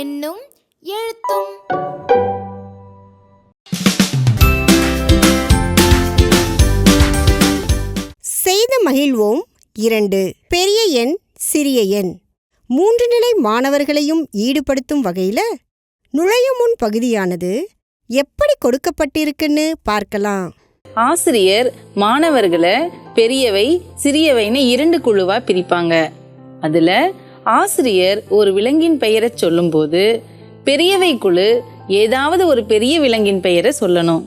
என்னும் எழுத்தும் மகிழ்வோம். இரண்டு பெரிய எண் சிறிய எண். மூன்று நிலை மாணவர்களையும் ஈடுபடுத்தும் வகையில நுழையும் முன் பகுதியானது எப்படி கொடுக்கப்பட்டிருக்குன்னு பார்க்கலாம். ஆசிரியர் மாணவர்களை பெரியவை சிறியவைன்னு இரண்டு குழுவா பிரிப்பாங்க. அதுல ஆசிரியர் ஒரு விலங்கின் பெயரை சொல்லும்போது பெரியவை குழு ஏதாவது ஒரு பெரிய விலங்கின் பெயரை சொல்லணும்.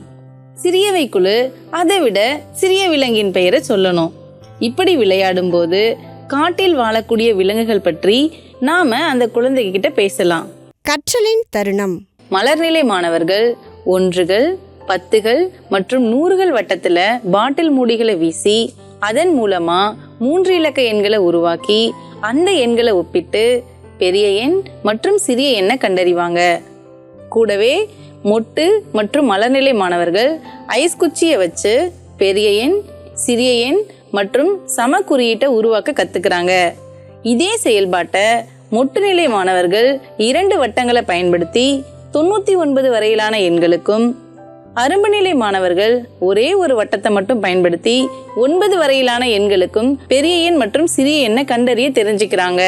சிறியவை குழு அதை விட சிறிய விலங்கின் பெயரை சொல்லணும். இப்படி விளையாடும்போது காட்டில் வாழக்கூடிய விலங்குகள் பற்றி நாம அந்த குழந்தைகிட்ட பேசலாம். கற்றலின் தருணம். மலர்நிலை மாணவர்கள் ஒன்றுகள் பத்துகள் மற்றும் நூறுகள் வட்டத்துல பாட்டில் மூடிகளை வீசி அதன் மூலமா மூன்று இலக்க எண்களை உருவாக்கி அந்த எண்களை ஒப்பிட்டு பெரிய எண் மற்றும் சிறிய எண்ணை கண்டறிவாங்க. கூடவே மொட்டு மற்றும் மலர்நிலை மாணவர்கள் ஐஸ் குச்சியை வச்சு பெரிய எண் சிறிய எண் மற்றும் சம குறியீட்டை உருவாக்க கத்துக்கிறாங்க. இதே செயல்பாட்டை முட்டுநிலை மாணவர்கள் இரண்டு வட்டங்களை பயன்படுத்தி தொண்ணூத்தி ஒன்பது வரையிலான எண்களுக்கும் அரும்பு நிலை மாணவர்கள் ஒரே ஒரு வட்டத்தை மட்டும் பயன்படுத்தி ஒன்பது வரையிலான எண்களுக்கும் பெரிய எண் மற்றும் சிறிய எண்ணை கண்டறிய தெரிஞ்சுக்கிறாங்க.